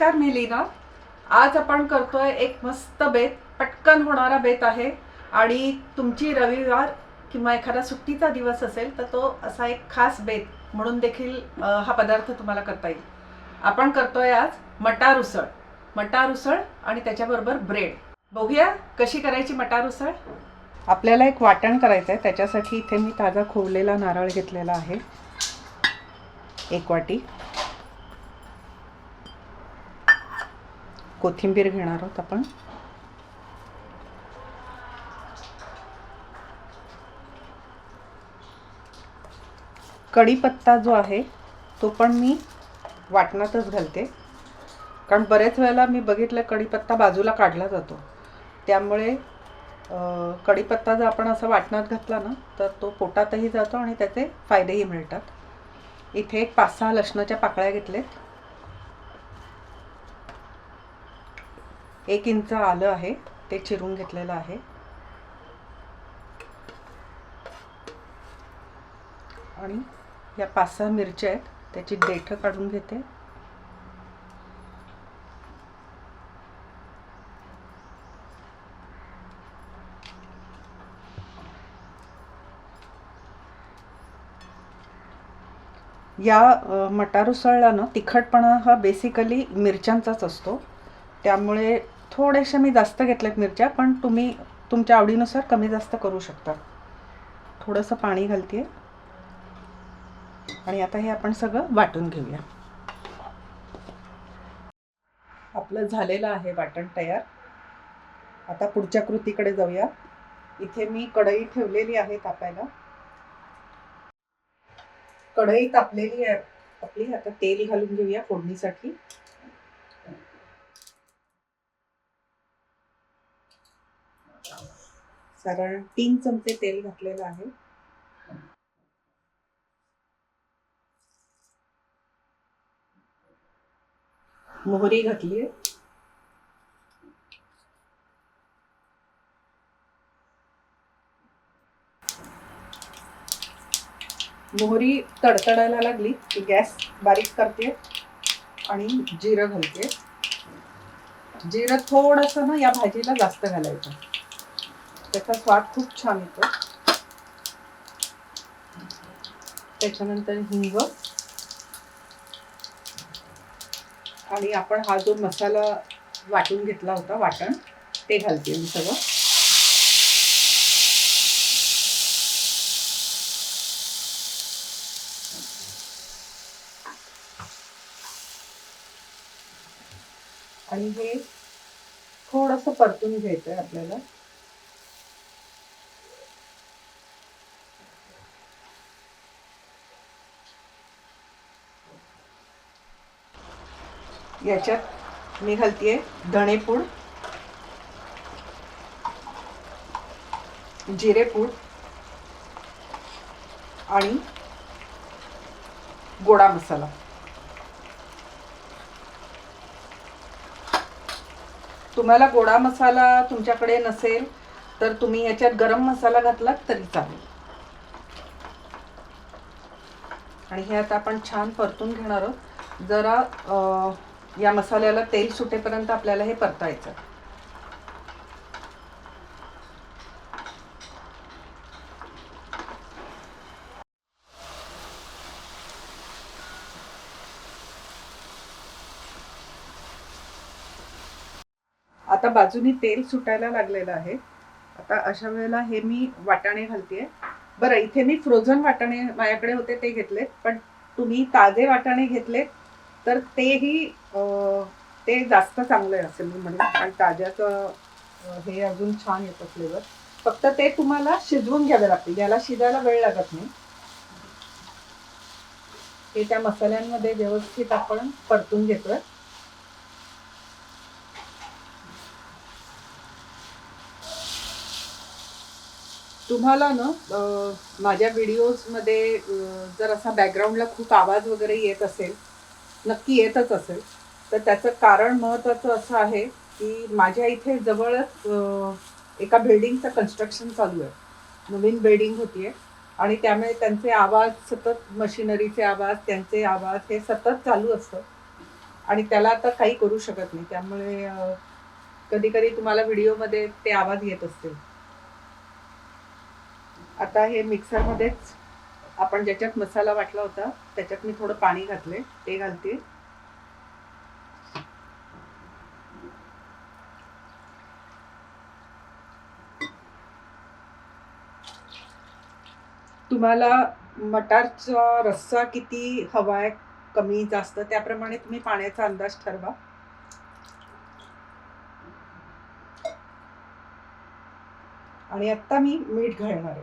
नमस्कार मी लीना. आज आपण करतोय एक मस्त बेत पटकन होणारा बेत आहे. आणि तुमची रविवार किंवा एखादा सुट्टीचा दिवस असेल तर तो असा एक खास बेत म्हणून देखील हा पदार्थ तुम्हाला करता येईल. आपण करतोय आज मटार उसळ. मटार उसळ आणि त्याच्याबरोबर ब्रेड. बघूया कशी करायची मटार उसळ. आपल्याला एक वाटण करायचं आहे त्याच्यासाठी इथे मी ताजा खोवलेला नारळ घेतलेला आहे. एक वाटी. कोथिंबीर घेणार आहोत आपण. कढीपत्ता जो आहे तो पण मी वाटणातच घालते. कारण बरेच वेळेला मी बघितलं कढीपत्ता बाजूला काढला जातो. त्यामुळे कढीपत्ता जर आपण असं वाटणात घातला ना तर तो पोटातही जातो आणि त्याचे फायदेही मिळतात. इथे एक पाच सहा लसणाच्या पाकळ्या घेतलेत. एक इंच आलं आहे. ते चिरून घेतलेलं आहे. आणि या पाच सहा मिरच्या आहेत. त्याची देठं काढून घेते. या मटार उसळला ना तिखटपणा हा बेसिकली मिरच्यांचाच असतो. त्यामुळे थोड्याशा मी जास्त घेतल्यात मिरच्या पण तुम्ही तुमच्या आवडीनुसार कमी जास्त करू शकता. थोडंसं पाणी घालते आणि आता हे आपण सगळं वाटून घेऊया. आपलं झालेलं आहे वाटण तयार. आता पुढच्या कृतीकडे जाऊया. इथे मी कढई ठेवलेली आहे तापायला. कढई तापलेली आहे. आपली आता तेल घालून घेऊया फोडणीसाठी. साधारण तीन चमचे तेल घातलेलं आहे. मोहरी घातली मोहरी तडतडायला लागली की गॅस बारीक करते आणि जिरं घालते. जिरं थोडंसं ना या भाजीला जास्त घालायचं. त्याचा स्वाद खूप छान येतो. त्याच्यानंतर हिंग. आणि आपण हा जो मसाला वाटून घेतला होता वाटण ते घालते मी सगळं. आणि हे थोडंसं परतून घ्यायचं आहे आपल्याला. याच्यात मी घालते धणेपूड जिरेपूड आणि गोडा मसाला. तुम्हाला गोडा मसाला तुमच्याकडे नसेल तर तुम्ही याच्यात गरम मसाला घातलात तरी चालेल. आणि हे आता आपण छान परतून घेणार आहोत. जरा या मसाल्याला तेल सुटेपर्यंत आपल्याला हे परतायचं. आता बाजूनी तेल सुटायला लागलेलं आहे. आता अशा वेळेला हे मी वाटाणे घालतेय. बरं इथे मी फ्रोझन वाटाणे माझ्याकडे होते ते घेतलेत. पण तुम्ही ताजे वाटाणे घेतलेत तर तेही ते जास्त चांगलं असेल मी म्हणेन. कारण ताज्याचं हे अजून छान येतं फ्लेवर फक्त ते तुम्हाला शिजवून घ्यावे लागतील. याला शिजायला वेळ लागत नाही. हे त्या मसाल्यांमध्ये व्यवस्थित आपण परतून घेतोय. तुम्हाला ना माझ्या व्हिडिओजमध्ये जर असा बॅकग्राऊंडला खूप आवाज वगैरे येत असेल नक्की येतच असेल. तर त्याचं कारण महत्त्वाचं असं आहे की माझ्या इथे जवळच एका बिल्डिंगचं कन्स्ट्रक्शन चालू आहे. नवीन बिल्डिंग होतीये. आणि त्यामुळे त्यांचे आवाज सतत मशिनरीचे आवाज त्यांचे आवाज हे सतत चालू असतं. आणि त्याला आता काही करू शकत नाही. त्यामुळे कधी कधी तुम्हाला व्हिडिओमध्ये ते आवाज येत असतील. आता हे मिक्सरमध्येच आपण ज्याच्यात मसाला वाटला होता त्याच्यात मी थोडं पाणी घातले ते घालते. तुम्हाला मटारचा रस्सा किती हवा आहे कमी जास्त त्याप्रमाणे तुम्ही पाण्याचा अंदाज ठरवा. आणि आता मी मीठ घालणार आहे.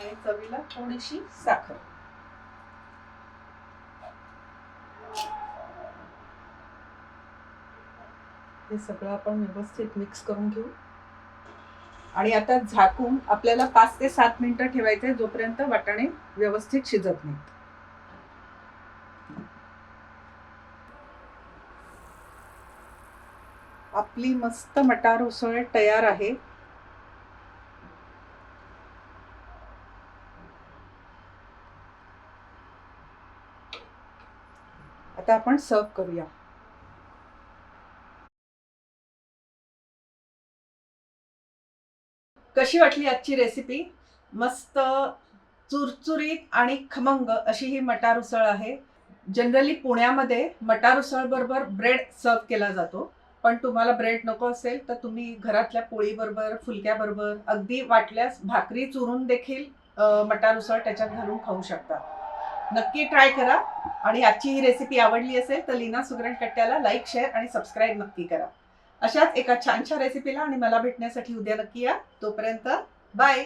आणि चवीला थोडीशी साखर. हे सगळं आपण व्यवस्थित मिक्स करून घेऊ. आणि आता झाकून आपल्याला पाच ते सात मिनिटं ठेवायचे जोपर्यंत वाटाणे व्यवस्थित शिजत नाहीत. आपली मस्त मटार उसळ तयार आहे. आता आपण सर्व करूया. कशी वाटली आजची रेसिपी मस्त चुरचुरीत आणि खमंग अशी ही मटार उसळ आहे. जनरली पुण्यामध्ये मटार उसळ बरोबर ब्रेड सर्व केला जातो. पण तुम्हाला ब्रेड नको असेल तर तुम्ही घरातल्या पोळीबरोबर फुलक्याबरोबर अगदी वाटल्यास भाकरी चुरून देखील मटार उसळ त्याच्यात घालून खाऊ शकता. नक्की ट्राय करा. आणि आजची ही रेसिपी आवडली असेल तर लीना सुगरण कट्ट्याला लाईक शेअर आणि सबस्क्राईब नक्की करा. अशाच एका छानशा रेसिपीला आणि मला भेटण्यासाठी उद्या नक्की या. तोपर्यंत बाय